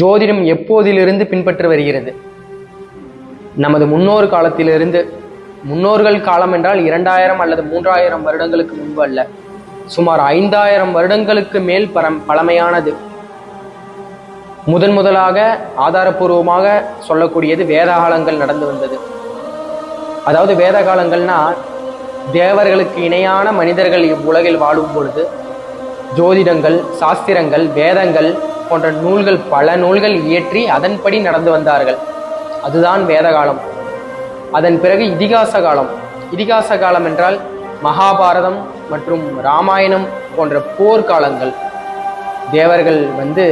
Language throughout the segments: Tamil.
ஜோதிடம் எப்போதிலிருந்து பின்பற்றி வருகிறது? நமது முன்னோர் காலத்திலிருந்து முன்னோர்கள் காலம் என்றால் இரண்டாயிரம் அல்லது மூன்றாயிரம் வருடங்களுக்கு முன்பு அல்ல. சுமார் ஐந்தாயிரம் வருடங்களுக்கு மேல் பரம் பழமையானது. முதன் முதலாக ஆதாரபூர்வமாக சொல்லக்கூடியது வேதகாலங்கள் நடந்து வந்தது. அதாவது வேத காலங்கள்னா தேவர்களுக்கு இணையான மனிதர்கள் இவ்வுலகில் வாழும் பொழுது ஜோதிடங்கள் சாஸ்திரங்கள் வேதங்கள் போன்ற நூல்கள் பல நூல்கள் இயற்றி அதன்படி நடந்து வந்தார்கள். அதுதான் வேத காலம் அதன் பிறகு இதிகாச காலம். இதிகாச காலம் என்றால் மகாபாரதம் மற்றும் ராமாயணம் போன்ற போர்க்காலங்கள். தேவர்கள் வந்து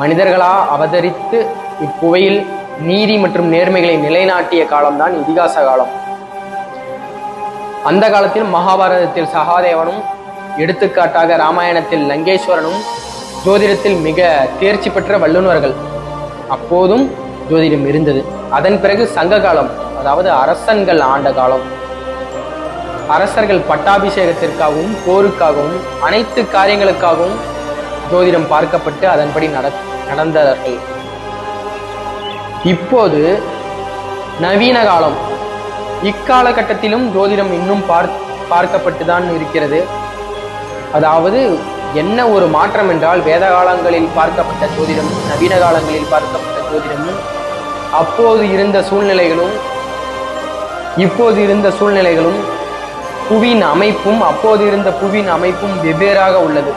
மனிதர்களா அவதரித்து இப்புவையில் நீதி மற்றும் நேர்மைகளை நிலைநாட்டிய காலம்தான் இதிகாச காலம். அந்த காலத்தில் மகாபாரதத்தில் சகாதேவனும் எடுத்துக்காட்டாக ராமாயணத்தில் லங்கேஸ்வரனும் ஜோதிடத்தில் மிக தேர்ச்சி பெற்ற வல்லுநர்கள் அப்போதும் ஜோதிடம் இருந்தது. அதன் பிறகு சங்க காலம் அதாவது அரசன்கள் ஆண்ட காலம். அரசர்கள் பட்டாபிஷேகத்திற்காகவும் போருக்காகவும் அனைத்து காரியங்களுக்காகவும் ஜோதிடம் பார்க்கப்பட்டு அதன்படி நட நடந்தார்கள். இப்போது நவீன காலம். இக்காலகட்டத்திலும் ஜோதிடம் இன்னும் பார் பார்க்கப்பட்டு தான் இருக்கிறது. அதாவது என்ன ஒரு மாற்றம் என்றால் வேத காலங்களில் பார்க்கப்பட்ட ஜோதிடமும் நவீன காலங்களில் பார்க்கப்பட்ட ஜோதிடமும் அப்போது இருந்த சூழ்நிலைகளும் இப்போது இருந்த சூழ்நிலைகளும் புவியின் அமைப்பும் அப்போது இருந்த புவியின் அமைப்பும் வெவ்வேறாக உள்ளது.